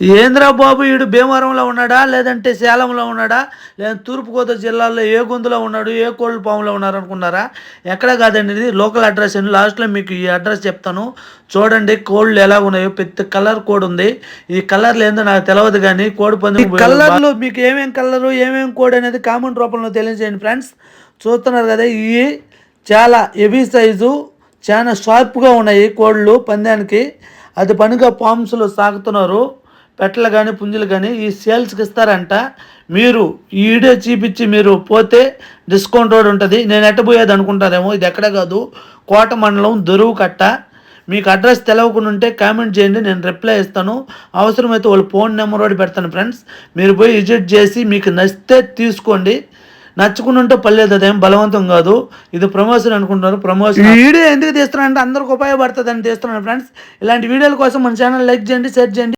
ఏంద్రా బాబు ఈడు భీమవరంలో ఉన్నాడా? లేదంటే సేలంలో ఉన్నాడా? లేదా తూర్పుగోదావరి జిల్లాలో ఏ గొంతులో ఉన్నాడు? ఏ కోళ్ళ పాములో ఉన్నారు అనుకున్నారా? ఎక్కడ కాదండి ఇది. లోకల్ అడ్రస్ అండి. లాస్ట్లో మీకు ఈ అడ్రస్ చెప్తాను. చూడండి కోళ్ళు ఎలా ఉన్నాయో. పెద్ద కలర్ కోడ్ ఉంది. ఈ కలర్లు ఏందో నాకు తెలియదు కానీ కోడి పంది కలర్లు మీకు ఏమేం కలరు ఏమేం కోడ్ అనేది కామెంట్ రూపంలో తెలియజేయండి ఫ్రెండ్స్. చూస్తున్నారు కదా ఇవి చాలా హెవీ సైజు చాలా షార్ప్గా ఉన్నాయి కోళ్ళు పందానికి. అది పనిగా పామ్స్లో సాగుతున్నారు. పెట్టలు కానీ పుంజులు కానీ ఈ సేల్స్కి ఇస్తారంట. మీరు ఈ వీడియో చూపించి మీరు పోతే డిస్కౌంట్ రోడ్ ఉంటుంది. నేను ఎట్టబోయేది అనుకుంటారేమో ఇది ఎక్కడ కాదు. కోట మండలం దొరువు కట్ట. మీకు అడ్రస్ తెలవకుండా ఉంటే కామెంట్ చేయండి నేను రిప్లై ఇస్తాను. అవసరమైతే వాళ్ళ ఫోన్ నెంబర్ కూడా పెడతాను ఫ్రెండ్స్. మీరు పోయి విజిట్ చేసి మీకు నచ్చితే తీసుకోండి. నచ్చుకుని ఉంటే పర్లేదు అదేం బలవంతం కాదు. ఇది ప్రమోషన్ అనుకుంటున్నారు ప్రమోషన్ వీడియో ఎందుకు తీస్తున్నాను అంటే అందరికి ఉపయోగపడుతుంది అని తీస్తున్నాను ఫ్రెండ్స్. ఇలాంటి వీడియోల కోసం మన ఛానల్ లైక్ చేయండి షేర్ చేయండి.